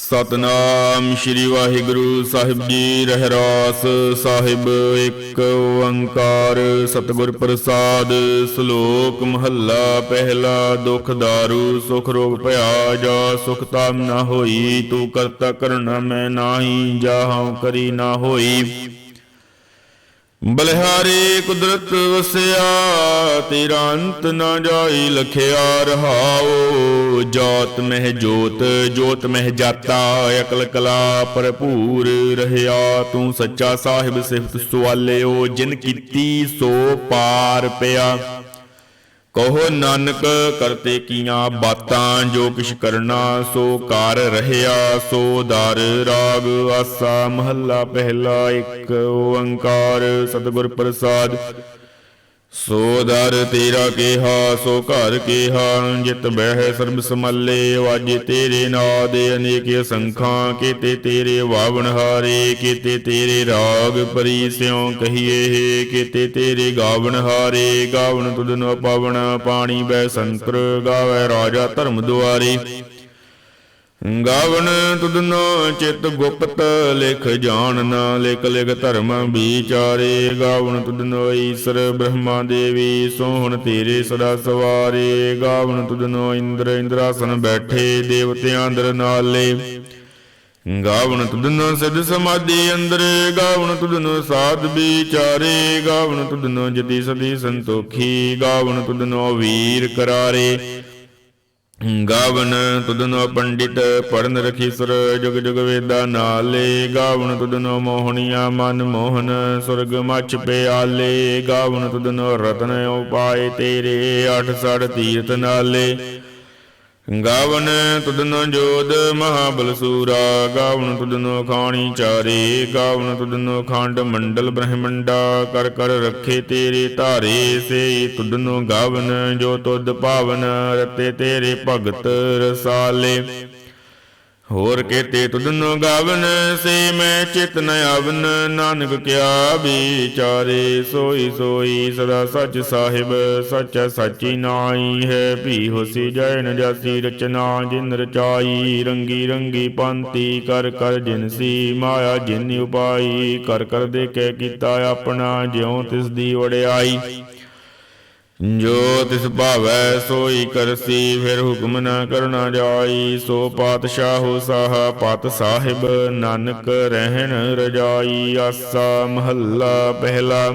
ਸਤਨਾਮ ਸ੍ਰੀ ਵਾਹਿਗੁਰੂ ਸਾਹਿਬ ਜੀ, ਰਹਿਰਾਸ ਸਾਹਿਬ, ਇੱਕ ਓੰਕਾਰ ਸਤਿਗੁਰ ਪ੍ਰਸਾਦ, ਸ਼ਲੋਕ ਮਹੱਲਾ, ਪਹਿਲਾ ਦੁਖ ਦਾਰੂ, ਸੁਖ ਰੋਗ ਭਇਆ, ਜਾ ਸੁਖ ਤਾਮ ਨਾ ਹੋਈ, ਤੂੰ ਕਰਤਾ ਕਰਣਾ ਮੈਂ ਨਾਹੀ ਜਾਹਾਂ ਕਰੀ ਨਾ ਹੋਈ। ਬਲਿਹਾਰੇ ਕੁਦਰਤ ਵਸਿਆ, ਤੇਰਾ ਅੰਤ ਨਾ ਜਾਈ, ਲਖਿਆ ਰਹਾਓ। ਜੋਤ ਮਹਿ ਜੋਤ ਜੋਤ ਮਹਿ ਜਾਤਾ, ਅਕਲ ਕਲਾ ਭਰਪੂਰ ਰਹਿਆ। ਤੂੰ ਸੱਚਾ ਸਾਹਿਬ ਸਿਫਤ ਸੁਆਲਿਓ, ਜਿਨ ਕੀਤੀ ਸੋ ਪਾਰ ਪਿਆ। ਕਹੋ ਨਾਨਕ ਕਰਤੇ ਕੀਆਂ ਬਾਤਾਂ, ਜੋ ਕਿਛ ਕਰਨਾ ਸੋ ਕਰ ਰਹਿਆ, ਸੋ ਦਰ ਰਾਗ ਆਸਾ, ਮਹੱਲਾ ਪਹਿਲਾ ਇੱਕ ਓੰਕਾਰ, ਸਤਿਗੁਰ ਪ੍ਰਸਾਦ। ਸੋ ਦਰ ਤੇਰਾ ਕੇਹਾ, ਸੋ ਘਰ ਕੇਹਾ ਜਿਤ ਬਹਿ ਸਰਬ ਸਮਾਲੇ, ਵਾਜੇ ਤੇਰੇ ਨਾਦ ਅਨੇਕ ਸੰਖਾਂ, ਕੀਤੇ ਤੇਰੇ ਵਾਵਣ ਹਾਰੇ, ਕੀਤੇ ਤੇਰੇ ਰਾਗ ਪਰੀ ਸਿਉ ਕਹੀਏ, ਕੀਤੇ ਤੇਰੇ ਗਾਵਣ ਹਾਰੇ, ਗਾਵਣ ਤੁਧਨ ਪਾਵਣ, ਪਾਣੀ ਬੈ ਸੰਤਰ, ਗਾਵੇ ਰਾਜਾ ਧਰਮ ਦੁਆਰੇ। ਗਾਵਨ ਤੁਧਨੋ ਚਿਤ ਗੁਪਤ ਲਿਖ ਜਾਣ ਨਾ ਲਿਖ ਲਿਖ ਧਰਮ ਵਿਚਾਰੇ। ਗਾਵਨ ਤੁਧਨੋ ਈਸ਼ਰ ਬ੍ਰਹਮਾ ਦੇਵੀ ਸੋਹਣ ਤੇਰੇ ਸਦਾ ਸਵਾਰੇ। ਗਾਵਨ ਤੁਧਨੋ ਇੰਦਰ ਇੰਦਰਾਸਨ ਬੈਠੇ ਦੇਵਤਿਆਂ ਅੰਦਰ ਨਾਲੇ। ਗਾਵਨ ਤੁਧਨੋ ਸਿਧ ਸਮਾਧੀ ਅੰਦਰ, ਗਾਵਨ ਤੁਧਨੋ ਸਾਧ ਵਿਚਾਰੇ। ਗਾਵਨ ਤੁਦਨੋ ਜਤੀ ਸਦੀ ਸੰਤੋਖੀ, ਗਾਵਨ ਤੁਧਨੋ ਵੀਰ ਕਰਾਰੇ। ਗਾਵਨ ਤੁਧਨੋ ਪੰਡਿਤ ਪੜਨ ਰਖੀ ਸੁਰ ਜੁਗ ਜੁਗ ਵੇਦਾ ਨਾਲੇ। ਗਾਵਨ ਤੁਧਨੋ ਮੋਹਣੀਆ, ਮਨ ਮੋਹਨ, ਸੁਰਗ ਮਛ ਪਿਆਲੇ। ਗਾਵਨ ਤੁਧਨੋ ਰਤਨ ਉਪਾਏ ਤੇਰੇ, ਅਠ ਸੜ ਤੀਰਤ ਨਾਲੇ। ਗਾਵਨ ਤੁਧਨੋ ਜੋਦ ਮਹਾਬਲ ਸੂਰਾ ਗਾਵਨ ਤੁਦਨੋ ਖਾਣੀ ਚਾਰੇ, ਗਾਵਨ ਤੁਧਨੋ ਖੰਡ ਮੰਡਲ ਬ੍ਰਹਮੰਡਾ, ਕਰ ਕਰ ਰੱਖੇ ਤੇਰੇ ਧਾਰੇ, ਸੇ ਤੁਧਨੋ ਗਾਵਨ ਜੋ ਤੁਦ ਪਾਵਨ, ਰਤੇ ਤੇਰੇ ਭਗਤ ਰਸਾਲੇ। ਹੋਰ ਕੇਤੇ ਤੁਧਨੋ ਗਾਵਨ, ਸੇ ਮੈਂ ਚਿਤ ਨ ਆਵਨ। ਨਾਨਕ ਕਿਆ ਵਿਚਾਰੇ, ਸੋਈ ਸੋਈ ਸਦਾ ਸੱਚ ਸਾਹਿਬ, ਸੱਚ ਸਾਚੀ ਨਾਈ ਹੈ। ਭੀ ਹੋਸੀ ਜੈਨ ਨ ਜਾਸੀ ਰਚਨਾ, ਜਿਨ ਰਚਾਈ, ਰੰਗੀ ਰੰਗੀ ਪੰਤੀ ਕਰ ਕਰ ਜਿਨਸੀ ਮਾਇਆ, ਜਿਨ ਉਪਾਈ। ਕਰ ਕਰ ਦੇ ਕੇ ਕੀਤਾ ਆਪਣਾ, ਜਿਉ ਤਿਸ ਦੀ ਵਡਿਆਈ। ਜੋ ਤਿਸ ਭਾਵੈ ਸੋਈ ਕਰਸੀ, ਫਿਰ ਹੁਕਮ ਨਾ ਕਰਨਾ ਜਾਈ। ਸੋ ਪਾਤਸ਼ਾਹੋ ਸਾਹ, ਪਤ ਸਾਹਿਬ, ਨਾਨਕ ਰਹਿਣ ਰਜਾਈ। ਆਸਾ ਮਹੱਲਾ ਪਹਿਲਾ।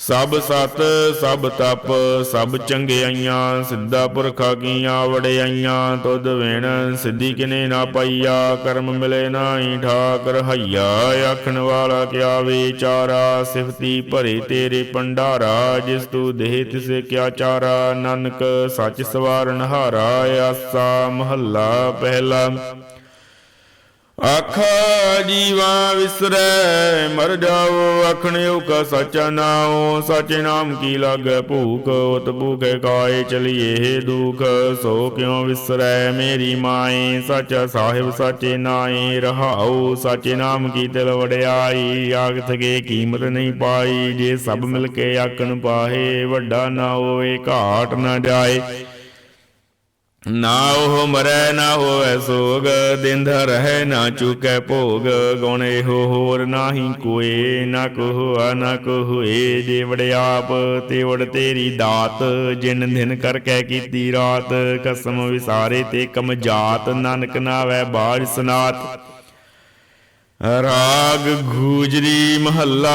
ਸਭ ਸਤ, ਸਭ ਤਪ, ਸਭ ਚੰਗਿਆਈਆਂ, ਸਿੱਧਾ ਪੁਰਖਾ ਕੀਆਂ ਵਡਿਆਈਆਂ, ਤੁਧ ਵਿਣ, ਸਿੱਧੀ ਕਿਨੇ ਨਾ ਪਈਆ, ਕਰਮ ਮਿਲੇ ਨਾਹੀ ਠਾਕਰ, ਹਈਆ ਆਖਣ ਵਾਲਾ ਕਿਆ ਵਿਚਾਰਾ, ਸਿਫਤੀ ਭਰੇ ਤੇਰੇ ਪੰਡਾਰਾ ਜਿਸ ਤੂੰ ਦੇਹ ਤਿਸੇ ਕਿਆ ਚਾਰਾ, ਨਾਨਕ ਸੱਚ ਸਵਾਰਨ ਹਾਰਾ, ਆਸਾ ਮਹੱਲਾ ਪਹਿਲਾ। ਆਖਾ, ਜੀਵਾ ਵਿਸਰੈ, ਮਰ ਜਾਓ ਆਖਣਿਓ ਕਾ ਸਾਚਾ ਨਾਉ, ਸਾਚੇ ਨਾਮ ਕੀ ਲਾਗੈ ਭੂਖ, ਉਤ ਭੂਖੇ ਕਾਏ ਚਲੀਏ ਦੁਖ, ਸੋ ਕਿਉ ਵਿਸਰੈ ਮੇਰੀ ਮਾਏ, ਸਾਚਾ ਸਾਹਿਬ ਸਾਚੇ ਨਾਏ, ਰਹਾਉ, ਸਾਚੇ ਨਾਮ ਕੀ ਤਿਲ ਵੜਿਆਈ ਆਗਤ ਕੇ ਕੀਮਤ ਨਹੀਂ ਪਾਈ, ਜੇ ਸਭ ਮਿਲ ਕੇ ਆਕਣ ਪਾਹੇ, ਵੱਡਾ ਨਾ ਹੋਏ, ਘਾਟ ਨਾ ਜਾਏ। ਨਾ ਉਹ ਮਰੈ, ਨਾ ਹੋਵੇ ਸੋਗ ਦਿੰਧ ਰਹਿ, ਨਾ ਚੁਕੈ ਭੋਗ। ਗੁਣ ਇਹੋ ਹੋਰ ਨਾਹੀ ਕੋਏ, ਨਾ ਕੋ ਹੋਆ ਨਾ ਕੋ ਹੋਏ ਜੇ ਵੜਿਆਪ ਤੇ ਤੇਰੀ ਦਾਤ, ਜਿਨ ਦਿਨ ਕਰ ਕੈ ਕੀਤੀ ਰਾਤ। ਕਸਮ ਵਿਸਾਰੇ ਤੇ ਕਮ ਜਾਤ, ਨਾਨਕ ਨਾਵੈ ਬਾਜ ਸਨਾਤ ਰਾਗ ਗੂਜਰੀ ਮਹੱਲਾ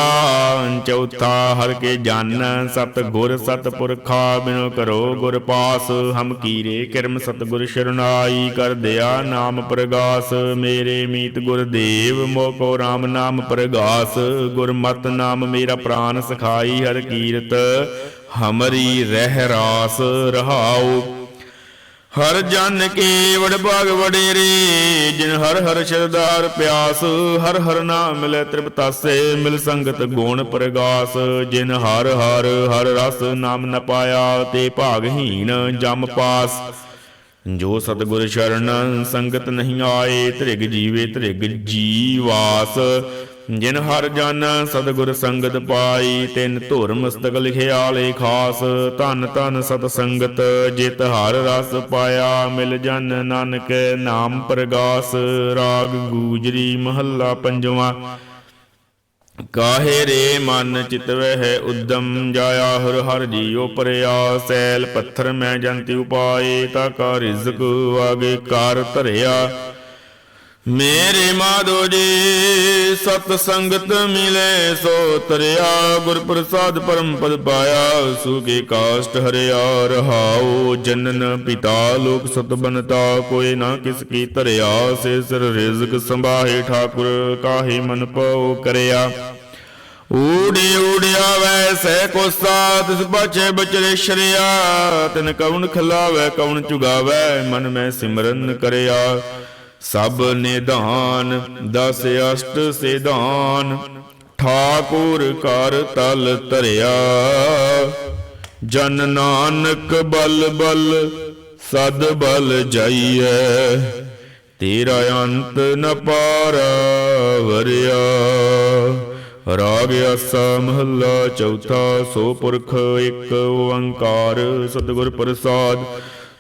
ਚੌਥਾ, ਹਰ ਕੇ ਜਨ ਸਤ ਗੁਰ ਸਤ ਪੁਰਖਾ, ਬਿਨੋ ਕਰੋ ਗੁਰ ਪਾਸ, ਹਮ ਕੀਰੇ ਕਿਰਮ ਸਤ ਗੁਰ ਸ਼ਰਨਾਈ, ਕਰ ਦਿਆ ਨਾਮ ਪ੍ਰਗਾਸ, ਮੇਰੇ ਮੀਤ ਗੁਰਦੇਵ ਮੋਕੋ RAM ਨਾਮ ਪ੍ਰਗਾਸ ਗੁਰਮਤ ਨਾਮ ਮੇਰਾ ਪ੍ਰਾਨ ਸਖਾਈ, ਹਰ ਕੀਰਤ ਹਮਰੀ ਰਹਿ ਰਾਸ ਰਹਾਉ ਹਰ ਜਨ ਕੇ ਵਡ ਵਡੇਰੇ, ਜਿਨ ਹਰ ਹਰ ਸ਼ਰਦਾਰ ਪਿਆਸ, ਹਰ ਹਰ ਨਾਮ ਮਿਲੇ ਤ੍ਰਿਪਤਾਸੇ, ਮਿਲ ਸੰਗਤ ਗੁਣ ਪ੍ਰਗਾਸ, ਜਿਨ ਹਰ ਹਰ ਹਰ ਰਸ ਨਾਮ ਨ ਪਾਇਆ, ਤੇ ਭਾਗਹੀਨ ਜਮ ਪਾਸ। ਜੋ ਸਤਿਗੁਰ ਸ਼ਰਨ ਸੰਗਤ ਨਹੀਂ ਆਏ, ਤ੍ਰਿਗ ਜੀਵੇ ਧ੍ਰਿਗ ਜੀਵਾਸ। ਜਿਨ ਹਰ ਜਨ ਸਤਿਗੁਰ ਸੰਗਤ ਪਾਈ, ਤਿਨ ਧੁਰ ਮਸਤਕ ਲਿਖਿਆ ਲੇ ਖਾਸ। ਧਨ ਧਨ ਸਤ ਸੰਗਤ, ਜਿਤ ਹਰ ਰਸ ਪਾਇਆ, ਮਿਲ ਜਨ ਨਾਨਕ ਨਾਮ ਪ੍ਰਗਾਸ। ਰਾਗ ਗੂਜਰੀ ਮਹੱਲਾ ਪੰਜਵਾਂ। ਕਾਹੇ ਰੇ ਮਨ ਚਿਤਵੈ ਹੈ ਉਦਮ, ਜਾਇਆ ਹਰ ਹਰ ਜੀਉ ਪਰਿਆ। ਸੈਲ ਪੱਥਰ ਮੈਂ ਜੰਤਿ ਉਪਾਏ, ਤਾ ਕਾ ਰਿਜ਼ਕ ਆਗੇ ਕਾਰ ਧਰਿਆ। ਮੇਰੇ ਮਾਧੋ ਜੀ, ਸਤ ਸੰਗਤ ਮਿਲੇ ਸੋ ਤਰਿਆ ਗੁਰ ਪ੍ਰਸਾਦ ਪਰਮ ਪਦ ਪਾਇਆ ਸੁਗੇ ਕਾਸ਼ਟ ਹਰਿਆ, ਰਹਾਉ ਜਨਨ ਪਿਤਾ, ਲੋਕ ਸਤ ਬਨਤਾ, ਕੋਈ ਨਾ ਕਿਸ ਕੀ ਧਰਿਆ, ਸੇ ਸਿਰ ਰਿਜ਼ਕ ਸੰਭਾਹੇ ਠਾਕੁਰ, ਕਾਹੇ ਮਨ ਪਉ ਕਰਿਆ। ਊੜੀ ਊੜਿਆ ਵੈਸੈ ਕੋਸਾ ਤਿਸ ਬਾਚੇ ਬਚਰੇ ਸ਼ਰਿਆ, ਤਿਨ ਕਉਣ ਖਲਾਵੇ ਕਉਣ ਚੁਗਾਵੇ, ਮਨ ਮੈਂ ਸਿਮਰਨ ਕਰਿਆ। ਸਭ ਨਿਧਾਨ, ਦਸ ਅਸ਼ਟ ਸਿਧਾਨ, ਠਾਕੁਰ ਕਰ ਤਲ ਧਰਿਆ। ਜਨ ਨਾਨਕ ਬਲ ਬਲ, ਸਦ ਬਲ ਜਾਈਐ। ਤੇਰਾ ਅੰਤ ਨ ਪਾਰਾ ਵਰਿਆ। ਰਾਗ ਆਸਾ ਮਹੱਲਾ ਚੌਥਾ, ਸੋ ਪੁਰਖ ਇੱਕ ਓੰਕਾਰ, ਸਤਿਗੁਰ ਪ੍ਰਸਾਦ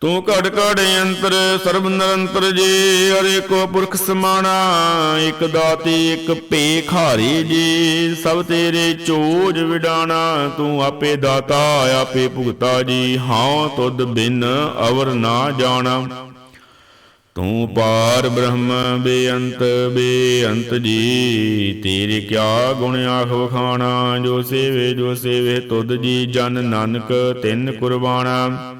ਤੂੰ ਘੜ ਘੜ ਅੰਤਰ, ਸਰਬ ਨਿਰੰਤਰ ਜੀ, ਹਰੇ ਕੋ ਪੁਰਖ ਸਮਾਣਾ, ਇਕ ਦਾਤੀ, ਇਕ ਭੇਖਾਰੀ ਜੀ, ਸਭ ਤੇਰੇ ਚੋਜ ਵਿਡਾਣਾ, ਤੂੰ ਆਪੇ ਦਾਤਾ, ਆਪੇ ਭੁਗਤਾ ਜੀ, ਹਾਂ ਤੁਧ ਬਿਨ ਅਵਰ ਨਾ ਜਾਣਾ। ਤੂੰ ਪਾਰ ਬ੍ਰਹਮ, ਬੇਅੰਤ ਬੇਅੰਤ ਜੀ, ਤੇਰੇ ਕਿਆ ਗੁਣ ਆਖ ਵਖਾਣਾ, ਜੋ ਸੇਵੇ ਜੋ ਸੇਵੇ ਤੁਧ ਜੀ, ਜਨ ਨਾਨਕ ਤਿੰਨ ਕੁਰਬਾਨਾ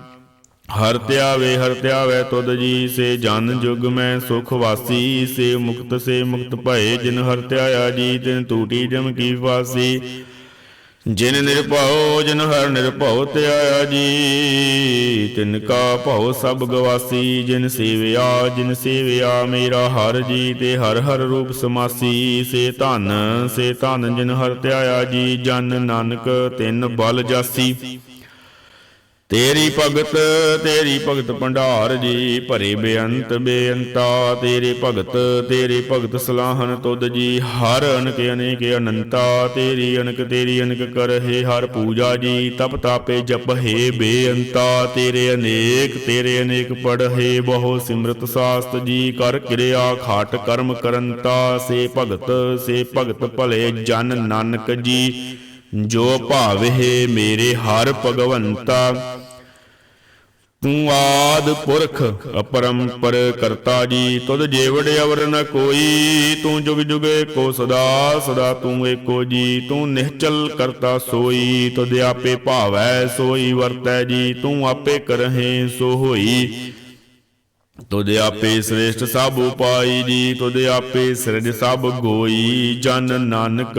ਹਰ ਧਿਆਵੇ ਹਰ ਧਿਆਵੇ ਤੁਧ ਜੀ, ਸੇ ਜਨ ਜੁਗ ਮੈਂ ਸੁਖ ਵਾਸੀ, ਸੇ ਮੁਕਤ ਸੇ ਮੁਕਤ ਭਏ, ਜਿਨ ਹਰ ਧਿਆਇਆ ਜੀ, ਤਿਨ ਟੂਟੀ ਜਮ ਕੀ ਵਾਸੀ। ਜਿਨ ਨਿਰਭਉ, ਜਿਨ ਹਰ ਨਿਰਭਉ ਧਿਆਇਆ ਜੀ, ਤਿਨ ਕਾ ਭਉ ਸਭ ਗਵਾਸੀ। ਜਿਨ ਸੇਵਿਆ ਜਿਨ ਸੇਵਿਆ ਮੇਰਾ ਹਰ ਜੀ, ਤੇ ਹਰ ਹਰ ਰੂਪ ਸਮਾਸੀ। ਸੇ ਧਨ ਸੇ ਧਨ ਜਿਨ ਹਰ ਧਿਆਇਆ ਜੀ, ਜਨ ਨਾਨਕ ਤਿਨ ਬਲ ਜਾਸੀ। ਤੇਰੀ ਭਗਤ ਤੇਰੀ ਭਗਤ ਭੰਡਾਰ ਜੀ, ਭਰੇ ਬੇਅੰਤ ਬੇਅੰਤਾ। ਤੇਰੇ ਭਗਤ ਤੇਰੇ ਭਗਤ ਸਲਾਹਨ ਤੁਧ ਜੀ, ਹਰ ਅਨਕ ਅਨੇਕ ਅਨੰਤਾ। ਤੇਰੀ ਅਨਕ ਤੇਰੀ ਅਨਕ ਕਰਹਿ ਹਰ ਪੂਜਾ ਜੀ, ਤਪ ਤਾਪੇ ਜਪ ਹੈ ਬੇਅੰਤਾ। ਤੇਰੇ ਅਨੇਕ ਤੇਰੇ ਅਨੇਕ ਪੜਹਿ ਬਹੁ ਸਿਮਰਤ ਸਾਸਤ ਜੀ, ਕਰ ਕਿਰਿਆ ਖਾਟ ਕਰਮ ਕਰੰਤਾ। ਸੇ ਭਗਤ ਸੇ ਭਗਤ ਭਲੇ ਜਨ ਨਾਨਕ ਜੀ ਜੋ ਭਾਵੇ ਮੇਰੇ ਹਰ ਭਗਵੰਤਾ, ਤੂੰ ਆਦ ਪੁਰਖ ਅਪਰੰਪਰ ਕਰਤਾ ਜੀ, ਤੁਧ ਜੇਵੜ ਅਵਰ ਨ ਕੋਈ, ਤੂੰ ਜੁਗ ਜੁਗੇ ਕੋ ਸਦਾ ਸਦਾ ਤੂੰ ਏਕੋ ਜੀ, ਤੂੰ ਨਿਹਚਲ ਕਰਤਾ ਸੋਈ, ਤੁਧ ਆਪੇ ਭਾਵੈ ਸੋਈ ਵਰਤੈ ਜੀ, ਤੂੰ ਆਪੇ ਕਰਹਿ ਸੋ ਹੋਈ। ਤੁਧ ਆਪੇ ਸ੍ਰੇਸ਼ਟ ਸਭ ਉਪਾਈ ਜੀ, ਤੁਧ ਆਪੇ ਸਿਰਜ ਸਭ ਗੋਈ, ਜਨ ਨਾਨਕ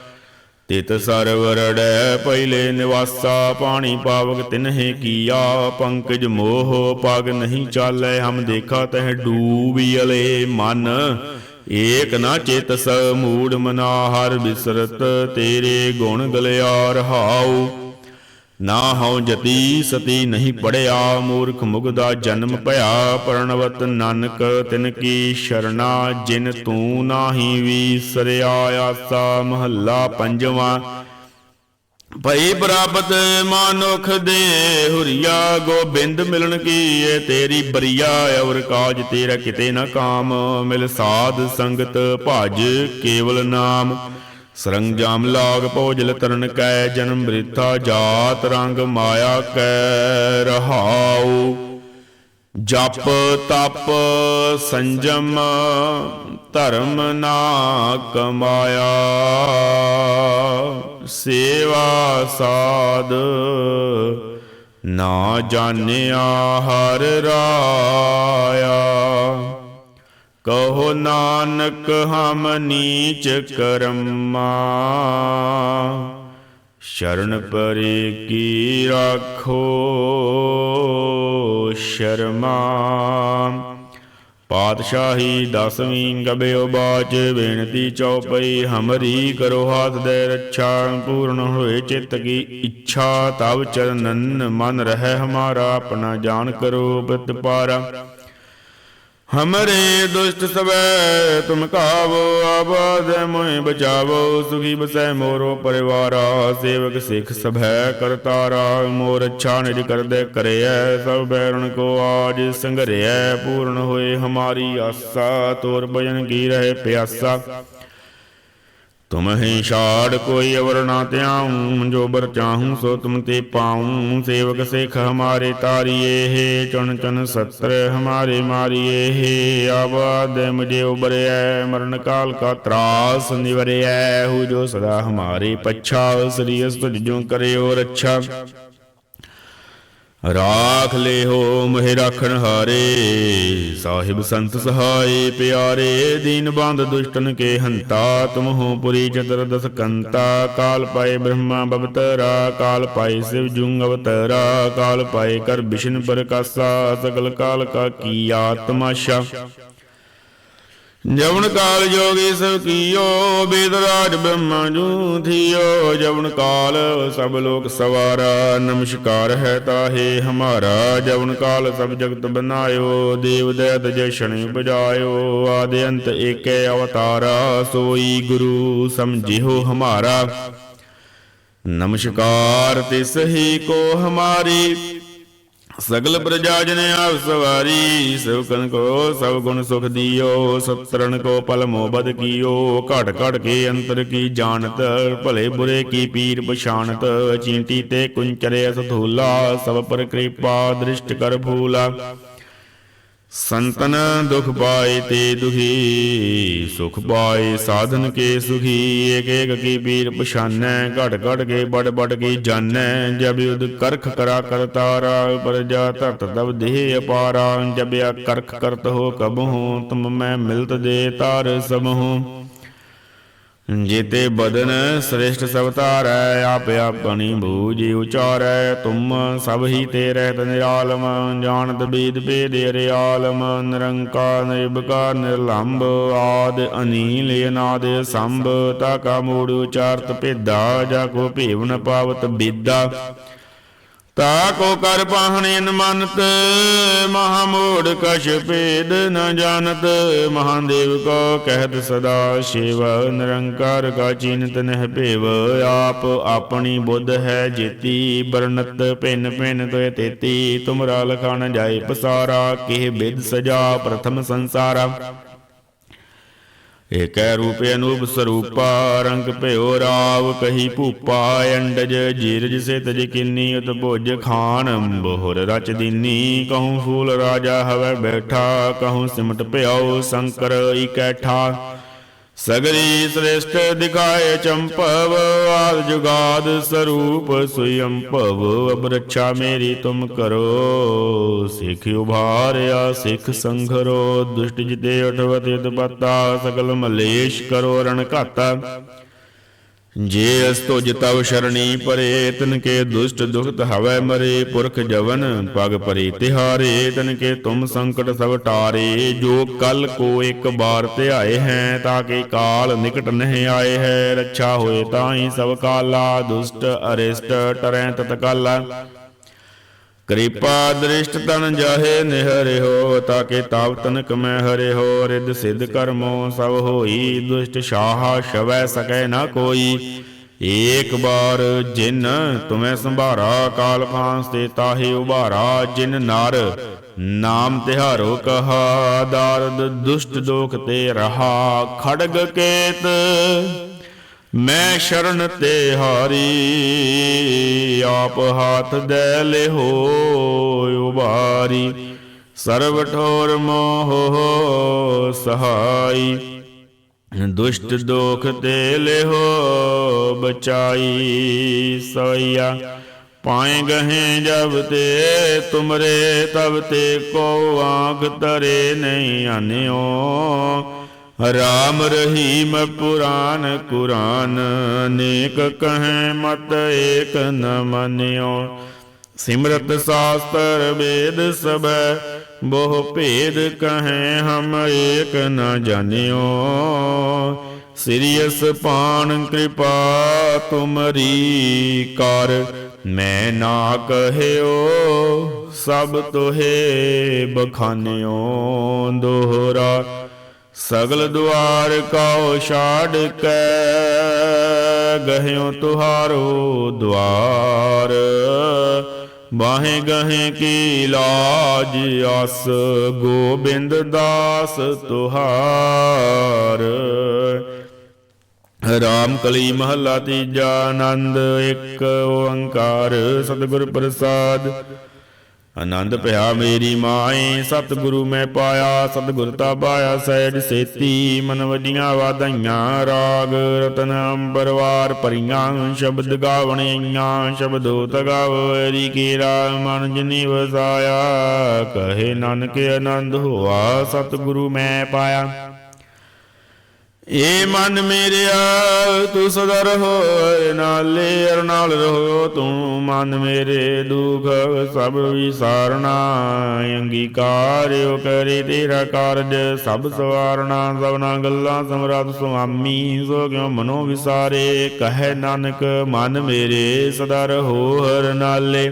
ਤਿਤ ਸਰਵਰੜੈ ਪਹਿਲੇ ਨਿਵਾਸਾ, ਪਾਣੀ ਪਾਵਕ ਤਿਨਹੇ ਕੀਆ, ਪੰਕਜ ਮੋਹ ਪਗ ਨਹੀਂ ਚਾਲੈ, ਹਮ ਦੇਖਾ ਤਹ ਡੂਬਿਲੇ ਮਨ। ਏਕ ਨਾ ਚੇਤਸ ਮੂੜ ਮਨਾ ਹਰ ਬਿਸਰਤ, ਤੇਰੇ ਗੁਣ ਗਲਿਆ ਰਹਾਉ ਨਾ ਹਉ ਜਤੀ ਸਤੀ ਨਹੀਂ ਪੜਿਆ, ਮੂਰਖ ਮੁਗਦਾ ਜਨਮ ਭਇਆ, ਪਰਣਵਤ ਨਾਨਕ ਤਿਨ ਕੀ ਸ਼ਰਣਾ, ਜਿਨ ਤੂੰ ਨਾਹੀ ਵੀਸਰਿਆ ਆਸਾ, ਮਹੱਲਾ ਪੰਜਵਾਂ। ਭਈ ਪ੍ਰਾਪਤ ਮਾਨੁਖ ਦੇ ਹੁਰੀਆ, ਗੋਬਿੰਦ ਮਿਲਣ ਕੀ ਏ ਤੇਰੀ ਬਰੀਆ, ਔਰ ਕਾਜ ਤੇਰਾ ਕਿਤੇ ਨਾ ਕਾਮ, ਮਿਲ ਸਾਧ ਸੰਗਤ ਭਜ ਕੇਵਲ ਨਾਮ। ਸਰੰਜਾਮ ਲਾਗ ਭੋਜਲ ਤਰਨ ਕੈ, ਜਨਮ ਬ੍ਰਿਥਾ ਜਾਤ ਰੰਗ ਮਾਇਆ ਕੈ ਰਹਾਉ। ਜਪ ਤਪ ਸੰਜਮ ਧਰਮ ਨਾ ਕਮਾਇਆ। ਸੇਵਾ ਸਾਧ ਨਾ ਜਾਣਿਆ ਹਰ ਰਾਇਆ। ਕਹੋ ਨਾਨਕ, ਹਮ ਨੀਚ ਕਰਮਾ। ਸ਼ਰਨ ਪਰੇ ਕੀ ਰਾਖੋ ਸ਼ਰਮਾ। ਪਾਤਸ਼ਾਹੀ ਦਸਵੀਂ ਗਬਿਓ ਬਾਚ ਬੇਨਤੀ ਚਉਪਈ ਹਮਰੀ ਕਰੋ ਹਾਥ ਦੇ ਰੱਛਾ, ਪੂਰਨ ਹੋਏ ਚਿੱਤ ਕੀ ਇੱਛਾ। ਤਵ ਚਰਨਨ ਮਨ ਰਹਿ ਹਮਾਰਾ, ਆਪਣਾ ਜਾਣ ਕਰੋ ਪ੍ਰਤਪਾਰਾ ਹਮਰੇ ਦੁਸ਼ਟ ਸਵੈ ਤੁਮ ਕਾਵੋ ਆਬਾਦ ਮੋਹਿ ਬਚਾਵੋ ਸੁਖੀ ਬਸੈ ਮੋਰੋ ਪਰਿਵਾਰਾ ਸੇਵਕ ਸਿੱਖ ਸਭੈ ਕਰਤਾਰਾ ਮੋਰ ਅੱਛਾ ਨਿਜ ਕਰਦੇ ਕਰਿਐ ਸਭ ਬੈਰਣ ਕੋ ਆਜ ਸੰਘਰਿਐ ਪੂਰਨ ਹੋਏ ਹਮਾਰੀ ਆਸਾ ਤੋਰ ਭਜਨ ਕੀ ਰਹੇ ਪਿਆਸਾ ਤੁਮ ਛਾੜ ਕੋਈ ਅਵਰ ਨਾ ਧਿਆਉ, ਜੋ ਬਰ ਚਾਹੂੰ ਸੋ ਤੁਮ ਤੇ ਪਾਉ। ਸੇਵਕ ਸਿੱਖ ਹਮਾਰੇ ਤਾਰੀਏ ਹੈ, ਚੁਣ ਚੁਣ ਸਤਰ ਹਮਾਰੇ ਮਾਰੀਏ ਹੈ। ਆਬਾਦ ਮੁਝੇ ਉਬਰਿਐ ਮਰਨ ਕਾਲ ਕਾ ਤਰਾਸ ਨਿਵਰਿਐ ਹੂ ਜੋ ਸਦਾ ਹਮਾਰੇ ਪੱਛਾ, ਸ੍ਰੀ ਅਸ ਤੁਝ ਜੋ ਕਰਿਓ ਰੱਛਾ। ਰਾਖ ਲੈ ਹੋ ਮਹਿ ਰਾਖਣ ਹਾਰੇ, ਸਾਹਿਬ ਸੰਤ ਸਹਾਈ ਪਿਆਰੇ, ਦੀਨ ਬੰਦ ਦੁਸ਼ਟਨ ਕੇ ਹੰਤਾ, ਤੁਮ ਪੁਰੀ ਚਤਰ ਦਸ ਕੰਤਾ, ਕਾਲ ਪਾਏ ਬ੍ਰਹਮਾ ਬਵਤਰਾ, ਕਾਲ ਪਾਏ ਸਿਵ ਜੁੰਗ ਅਵਤਰਾ, ਕਾਲ ਪਾਏ ਕਰ ਵਿਸ਼ਨ ਪ੍ਰਕਾਸ਼ਾ, ਸਗਲ ਕਾਲ ਕਾ ਕੀ ਆਤਮਾਸ਼ਾ ਜਵਨ ਕਾਲ ਜੋਗੀ ਸਭ ਕੀਓ, ਬੇਦ ਰਾਜ ਬ੍ਰਹਮਾ ਜੂ ਥਿਓ। ਜਵਨ ਕਾਲ ਸਭ ਲੋਕ ਸਵਾਰਾ, ਨਮਸਕਾਰ ਹੈ ਤਾਹੇ ਹਮਾਰਾ। ਜਵਨ ਕਾਲ ਸਭ ਜਗਤ ਬਨਾਇਓ, ਦੇਵ ਦਇਤ ਜਸ਼ਨ ਬਜਾਇਓ ਆਦਿ ਅੰਤ ਏਕੈ ਅਵਤਾਰਾ, ਸੋਈ ਗੁਰੂ ਸਮਝਿਓ ਹਮਾਰਾ। ਨਮਸਕਾਰ ਤਿਸ ਹੀ ਕੋ ਹਮਾਰੀ। ਸਗਲ ਪ੍ਰਜਾ ਜਨ ਆਪ ਸਵਾਰੀ ਸਵਕਨ ਕੋ ਸਭ ਗੁਣ ਸੁਖ ਦਿਓ ਸਤਰਨ ਕੋ ਪਲ ਮੋਬਦ ਕੀਓ, ਘਟ ਘਟ ਕੇ ਅੰਤਰ ਕੀ ਜਾਣਤ, ਭਲੇ ਬੁਰੇ ਕੀ ਪੀਰ ਪਛਾਣਤ, ਚੀਂਟੀ ਤੇ ਕੁੰਚਰੇ ਅਸਥੂਲਾ ਸਭ ਪਰ ਕਿਰਪਾ ਦ੍ਰਿਸ਼ਟ ਕਰ ਭੂਲਾ। ਸੰਤਨ ਦੁਖ ਪਾਏ ਤੇ ਦੁਖੀ ਸੁਖ ਪਾਏ ਸਾਧਨ ਕੇ ਸੁਖੀ ਏਕ ਏਕ ਕੀ ਪੀਰ ਪਛਾਨੈ ਘਟ ਘਟ ਕੇ ਬੜ ਬੜ ਕੇ ਜਾਣੈ ਜਬ ਯੁਧ ਕਰਖ ਕਰਾ ਕਰਤਾਰਾ ਪ੍ਰਜਾ ਧਰਤ ਦਬ ਦੇਹ ਅਪਾਰਾ, ਜਬ ਆ ਕਰਖ ਕਰਤ ਹੋ ਕਬ ਹੋ ਤੁਮ ਮੈਂ ਮਿਲਤ ਦੇ ਤਾਰ ਸਮਹੂ। ਜੇਤੇ ਬਦਨ ਸ੍ਰੇਸ਼ਟ ਸਭ ਧਾਰੈ, ਆਪ ਆਪਣੀ ਬੂਜੀ ਉਚਾਰੈ। ਤੁਮ ਸਭ ਹੀ ਤੇ ਰਹਿਤ ਨਿਰਾਲਮ ਜਾਣਤ ਬੀਦ ਭੇਦ ਰਿਆਲਮ ਨਿਰੰਕਾਰ ਨਿਰਭਕਾਰ ਨਿਰਲੰਭ, ਆਦ, ਅਨੀਲ, ਅਨਾਦ, ਸੰਭ। ਤਾ ਕਾ ਮੂੜ ਉਚਾਰਤ ਭੇਦਾ, ਜਾ ਕੋ ਭੇਵ ਨ ਪਾਵਤ ਬੀਦਾ। ਤਾ ਕੋ ਕਰ ਪਾਹਣਿਨ ਮਨਤ ਮਹਾ ਮੋੜ ਕਛ ਭੇਦ ਨ ਜਾਣਤ। ਮਹਾਦੇਵ ਕੋ ਕਹਿਤ ਸਦਾ ਸ਼ਿਵ, ਨਿਰੰਕਾਰ ਕਾ ਚੀਨਤ ਨਹਿ ਭੇਵ। ਆਪ ਆਪਣੀ ਬੁੱਧ ਹੈ ਜੇਤੀ ਬਰਨਤ ਭਿੰਨ ਭਿੰਨ ਤੋਇ ਤੇਤੀ। ਤੁਮਰਾ ਲਖਾ ਨ ਜਾਏ ਪਸਾਰਾ, ਕਿਹ ਬਿਦ ਸਜਾ ਪ੍ਰਥਮ ਸੰਸਾਰਾ। ਏਕੈ ਰੂਪ ਅਨੂਪ ਸਰੂਪਾ, ਰੰਗ ਭਇਓ ਰਾਵ ਕਹੀ ਭੂਪਾ, ਅੰਡਜ ਜੀਰਜ ਸੇ ਤਜ ਕਿੰਨੀ ਉਤ ਭੁਜ ਖਾਨ ਬੋਹਰ ਰਚ ਦੀਨੀ। ਕਹੂੰ ਫੂਲ ਰਾਜਾ ਹਵੈ ਬੈਠਾ, ਕਹੂੰ ਸਿਮਟ ਭਇਓ ਸ਼ੰਕਰ ਇਕੈਠਾ ਸਗਰੀ ਸ੍ਰੇਸ਼ਟ ਦਿਖਾਏ ਚੰਪਵ ਆਦ ਜੁਗਾਦ ਸਰੂਪ ਸੁਯੰਪਵ ਅਬ ਰੱਛਾ ਮੇਰੀ ਤੁਮ ਕਰੋ, ਸਿੱਖ ਉਭਾਰਿਆ, ਸਿੱਖ ਸੰਘਰੋ, ਦੁਸ਼ਟ ਜਿਤੇ ਉਠਵਤ ਪਤਾ, ਸਗਲ ਮਲੇਸ਼ ਕਰੋ ਰਣ ਘਾਤਾ ਜੇ ਅਸ ਤੁਜ ਤਵ ਸ਼ਰਣੀ ਪਰੇ, ਤਨ ਕੇ ਦੁਸ਼ਟ ਦੁਖਤ ਹਵੈ ਮਰੇ, ਪੁਰਖ ਜਵਨ ਪਗ ਪਰੇ, ਤਿਹਾਰੇ, ਤਨ ਕੇ ਤੁਮ ਸੰਕਟ ਸਭ ਟਾਰੇ। ਜੋ ਕਲ ਕੋ ਇੱਕ ਬਾਰ ਧਿਆਏ ਹੈ, ਤਾਂ ਕਿ ਕਾਲ ਨਿਕਟ ਨਹੀਂ ਆਏ ਹੈ। ਰੱਛਾ ਹੋਏ ਤਾਹੀ ਸਭ ਕਾਲਾ, ਦੁਸ਼ਟ ਅਰਿਸ਼ਟ ਟਰੈ ਤਤਕਾਲਾ। ਕਿਰਪਾ ਦ੍ਰਿਸ਼ਟ ਤਨ ਜਾਹੇ ਨਿਹਰਿਓ ਤਾਕੇ ਤਾਪ ਤਨਕ ਮੈਂ ਹਰਿਓ ਰਿਦ ਸਿਧ ਕਰਮੋ ਸਭ ਹੋਈ, ਦੁਸ਼ਟ ਸ਼ਾਹ ਸ਼ਵੈ ਸਕੈ ਨਾ ਕੋਈ। ਏਕ ਬਾਰ ਜਿਨ ਤੁਮੈ ਸੰਭਾਰਾ, ਕਾਲ ਫਾਂਸ ਤੇ ਤਾਹੇ ਉਭਾਰਾ, ਜਿਨ ਨਰ ਨਾਮ ਤਿਹਾਰੋ ਕਹਾ, ਦਾਰਦ ਦੁਸ਼ਟ ਦੋਖ ਤੇ ਰਹਾ, ਖੜਗ ਕੇਤ। ਮੈਂ ਸ਼ਰਨ ਤੇ ਹਾਰੀ, ਆਪ ਹਾਥ ਦੇ ਲਿਹੋ ਉਬਾਰੀ। ਸਰਬ ਠੋਰ ਮੋਹ ਸਹਾਈ, ਦੁਸ਼ਟ ਦੋਖ ਤੇ ਲਿਹੋ ਬਚਾਈ। ਸਈਆ ਪਾਏ ਗਹੇ ਜਬ ਤੇ, ਤੁਮਰੇ ਤਬ ਤੇ ਕੋ ਆਂਖ ਤਰੇ ਨਹੀਂ ਆਨਿਓ। ਰਾਮ ਰਹੀਮ ਪੁਰਾਨ ਕੁਰਾਨ ਅਨੇਕ ਕਹੈ ਮਤ ਏਕ ਨ ਮੰਨਿਓ। ਸਿਮਰਤ ਸਾਸਤਰ ਵੇਦ ਸਬੈ ਬਹੁ ਭੇਦ ਕਹੈ ਹਮ ਏਕ ਨ ਜਾਣਿਓ। ਸਿਰਿਯਸ ਪਾਣ ਕਿਰਪਾ ਤੁਮਰੀ ਕਰ, ਮੈਂ ਨਾ ਕਹਿਓ, ਸਭ ਤੋਹੇ ਬਖਾਨਿਓ। ਦੋਹਰਾ ਸਗਲ ਦੁਆਰ ਕਉ ਛਾੜ ਕੈ, ਗਹਿਓ ਤੁਹਾਰੋ ਦੁਆਰ। ਬਾਹੇ ਗਹੇ ਕੀ ਲਾਜ ਆਸ, ਗੋਬਿੰਦ ਦਾਸ ਤੁਹਾਰ। ਰਾਮ ਕਲੀ ਮਹੱਲਾ ਤੀਜਾ ਆਨੰਦ, ਇੱਕ ਓੰਕਾਰ ਸਤਿਗੁਰ ਪ੍ਰਸਾਦ। ਆਨੰਦ ਭਇਆ ਮੇਰੀ ਮਾਏ, ਸਤਿਗੁਰੂ ਮੈਂ ਪਾਇਆ, ਸਤਿਗੁਰ ਤਾ ਪਾਇਆ ਸਹਿਜ ਸੇਤੀ, ਮਨ ਵਡੀਆਂ ਵਾਧਾਈਆਂ, ਰਾਗ ਰਤਨ ਅੰਬਰਵਾਰ ਭਰੀਆਂ, ਸ਼ਬਦ ਗਾਵਣੀਆਂ ਸ਼ਬਦੋ ਤਗਾਵਰੀ ਕੀਰਾ ਮਨ ਜਿਨੀ ਵਸਾਇਆ, ਕਹੇ ਨਾਨਕ ਆਨੰਦ ਹੋਆ, ਸਤਿਗੁਰੂ ਮੈਂ ਪਾਇਆ। ਏ ਮਨ ਮੇਰਿਆ, ਤੂੰ ਸਦਾ ਰਹੋ ਨਾਲੇ ਅਰ ਨਾਲ ਰਹੋ, ਤੂੰ ਮਨ ਮੇਰੇ ਦੁਖ ਸਭ ਵਿਸਾਰਣਾ ਅੰਗੀਕਾਰਿਓ ਕਰੇ ਤੇਰਾ ਕਾਰਜ, ਸਭ ਸਵਾਰਣਾ ਸਭਨਾ ਗੱਲਾਂ ਸਮਰਾਤ ਸੁਆਮੀ, ਸੋ ਕਿਉ ਮਨੋ ਵਿਸਾਰੇ, ਕਹੈ ਨਾਨਕ ਮਨ ਮੇਰੇ ਸਦਾ ਰਹੋ ਹਰ ਨਾਲੇ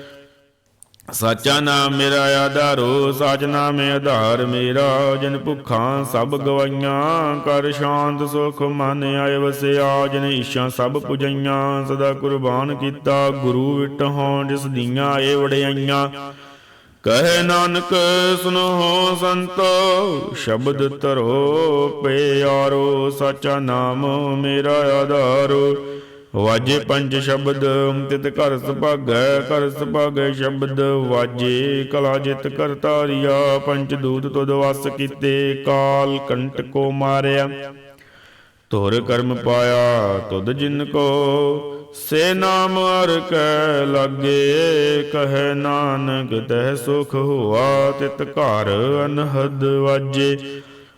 ਸਾਚਾ ਨਾਮ ਮੇਰਾ ਆਧਾਰੋ, ਸਾਚ ਨਾਮ ਆਧਾਰ ਮੇਰਾ। ਜਿਨ ਭੁੱਖਾਂ ਸਭ ਗਵਾਈਆਂ, ਕਰ ਸ਼ਾਂਤ ਸੁਖ ਮਨ ਆਏ ਵਸਿਆ। ਜਿਨ ਈਸ਼ਾ ਸਭ ਪੁਜਈਆਂ, ਸਦਾ ਕੁਰਬਾਨ ਕੀਤਾ। ਗੁਰੂ ਵਿਟਹੁ ਜਿਸ ਦੀਆਂ ਏ ਵੜਾਈਆਂ ਕਹੇ ਨਾਨਕ ਸੁਨੋ ਸੰਤੋ, ਸ਼ਬਦ ਧਰੋ, ਪਿਆਰੋ, ਸਾਚਾ ਨਾਮ ਮੇਰਾ ਆਧਾਰੋ। ਵਾਜੇ ਪੰਜ ਸ਼ਬਦ, ਤਿਤ ਘਰ ਸੁਭਾਗੈ ਘਰ ਸੁਭਾਗੈ ਸ਼ਬਦ, ਵਾਜੇ ਕਲਾ ਜਿਤ ਕਰਤਾਰੀਆ ਪੰਜ ਦੂਤ ਤੁਧ ਵਸ ਕੀਤੇ, ਕਾਲ ਕੰਟ ਕੋ ਮਾਰਿਆ। ਤੋਰ ਕਰਮ ਪਾਇਆ ਤੁਧ ਜਿਨ ਕੋ, ਸੇ ਨਾਮ ਅਰ ਕੈ ਲਾਗੇ, ਕਹੈ ਨਾਨਕ ਤਹਿ ਸੁਖ ਹੋਆ, ਤਿਤ ਘਰ ਅਨਹਦ ਵਾਜੇ।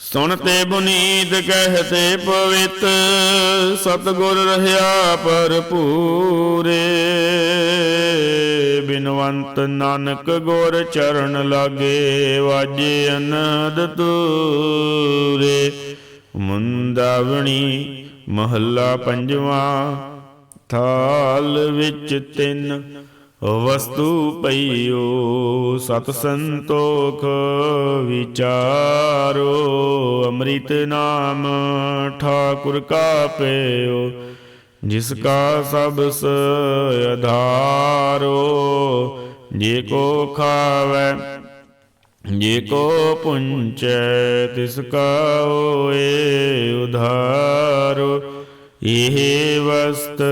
ਸੁਣਤੇ ਬੁਨੀਤ ਕਹਤੇ ਪਵਿੱਤ, ਸਤਗੁਰ ਰਹਾ ਭਰਪੂਰੇ। ਬਿਨਵੰਤ ਨਾਨਕ ਗੁਰ ਚਰਨ ਲਾਗੇ ਵਾਜੇ ਅਨੰਦ ਤੂਰੇ ਮੁੰਦਾਵਣੀ ਮਹੱਲਾ ਪੰਜਵਾਂ, ਥਾਲ ਵਿੱਚ ਤਿੰਨ ਵਸਤੂ ਪਈਓ, ਸਤ ਸੰਤੋਖ ਵਿਚਾਰੋ, ਅੰਮ੍ਰਿਤ ਨਾਮ ਠਾਕੁਰ ਕਾ ਪਇਓ ਜਿਸ ਕਾ ਸਭ ਸ ਆਧਾਰੋ ਜੇ ਕੋ ਖਾਵੈ, ਜੇ ਕੋ ਪੁੰਚੈ, ਤਿਸ ਕਾ ਹੋਏ ਉਧਾਰੋ। ਇਹ ਵਸਤ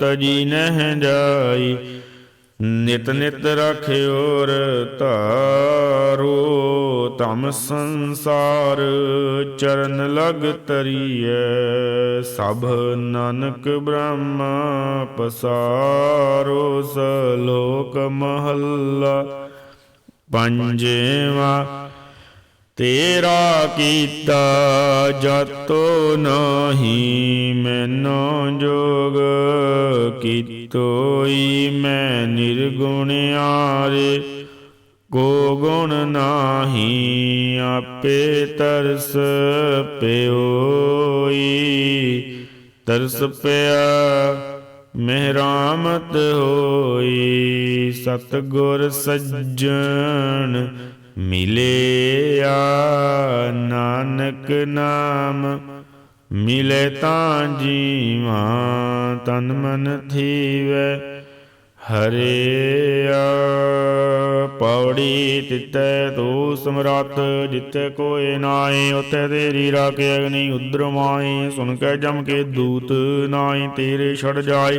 ਤਜੀ ਨਹਿ ਜਾਈ ਨਿਤ ਨਿਤ ਰਖਿਓਰ ਧਾਰੋ ਤਮ ਸੰਸਾਰ ਚਰਨ ਲਗ ਤਰੀਐ, ਸਭ ਨਾਨਕ ਬ੍ਰਹਮ ਪਸਾਰੋ, ਸਲੋਕ ਮਹੱਲਾ ਪੰਜਵਾ, ਤੇਰਾ ਕੀਤਾ ਜਤੋ ਨਹੀਂ, ਮੈਨੋ ਜੋਗ ਤੋਈ ਮੈਂ ਨਿਰਗੁਣ ਆਰੇ, ਕੋ ਗੁਣ ਨਾਹੀ ਆਪੇ ਤਰਸ ਪਿਓਈ। ਤਰਸ ਪਿਆ, ਮਹਿਰਾਮਤ ਹੋਈ, ਸਤਗੁਰ ਸੱਜਣ ਮਿਲਿਆ, ਨਾਨਕ ਨਾਮ ਮਿਲੇ ਤਾਂ ਜੀਵਾਂ, ਤਨ ਮਨ ਥੀਵੈ। ਹਰੇ ਪੌੜੀ ਤਿਤੈ ਤੂ ਸਮਰੱਥ ਜਿੱਤੇ ਕੋਏ ਨਾਏ ਉਤੇ ਤੇਰੀ ਰਾਖੇ ਅਗਨੀ ਉਦਰ ਮਾਏ ਸੁਣ ਕੇ ਜਮ ਕੇ ਦੂਤ ਨਾਏ ਤੇਰੇ ਛੜ ਜਾਏ।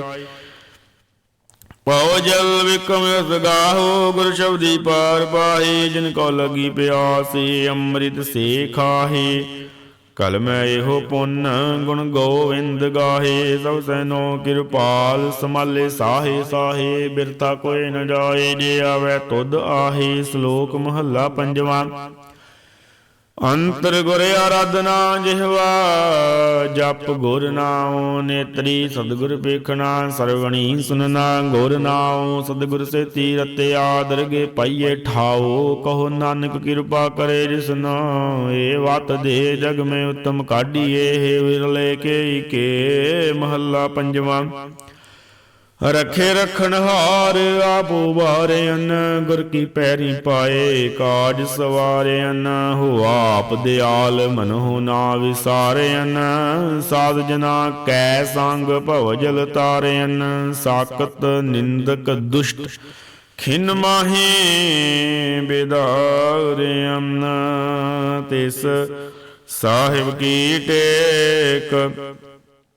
ਪਉ ਜਲ ਵਿਕਮ ਅਸ ਗਾਹੋ, ਗੁਰ ਸ਼ਬਦੀ ਪਾਰ ਪਾਹੀ। ਜਿਨ ਕੋ ਲਗੀ ਪਿਆਸੀ, ਅੰਮ੍ਰਿਤ ਸੇ ਖਾਹੀ। ਕਲ ਮੈਂ ਇਹੋ ਪੁੰਨ ਗੁਣ ਗੋਵਿੰਦ ਗਾਹੇ, ਸਭ ਸੈਨੋ ਕਿਰਪਾਲ ਸਮਾਲੇ ਸਾਹੇ ਸਾਹੇ ਬਿਰਤਾ ਕੋਏ ਨ ਜਾਏ, ਜੇ ਆਵੇ ਤੁਧ ਆਹੇ, ਸ਼ਲੋਕ ਮਹੱਲਾ ਪੰਜਵਾਂ। ਅੰਤਰ ਗੁਰ ਆਰਾਧਨਾ ਜਿਹਵਾ, ਜਪ ਗੁਰ ਨਾਉ, ਨੇਤਰੀ ਸਤਿਗੁਰ ਵੇਖਣਾ ਸਰਵਣੀ ਸੁਨਣਾ ਗੁਰ ਨਾਉ, ਸਤਿਗੁਰ ਸੇ ਤੀਰਤੇ ਆਦਰਗੇ ਪਾਈਏ ਠਾਓ ਕਹੋ ਨਾਨਕ ਕਿਰਪਾ ਕਰੇ ਜਿਸਨਾ ਏ ਵਤ ਦੇ ਜਗ ਮੈਂ ਉਤਮ ਕਾਢੀਏ ਵਿਰਲੇ ਕੇ ਕੇ ਮਹੱਲਾ ਪੰਜਵਾਂ। ਰਖੇ ਰਖਣ ਹਾਰ ਆਪੋ ਵਾਰਿਆਨ ਗੁਰ ਕੀ ਪੈਰੀ ਪਾਏ ਕਾਜ ਸਵਾਰਿਆਨ ਹੋ ਆਪ ਦਿਆਲ ਮਨਹੁ ਨਾ ਵਿਸਾਰਿਆਨ ਸਾਧ ਜਨਾ ਕੈ ਸੰਗ ਭਵ ਜਲ ਤਾਰਿਆਨ ਸਾਕਤ ਨਿੰਦਕ ਦੁਸ਼ਟ ਖਿਨ ਮਾਹੇ ਬਿਦਾਰਿਆਨ ਤਿਸ ਸਾਹਿਬ ਕੀ ਟੇਕ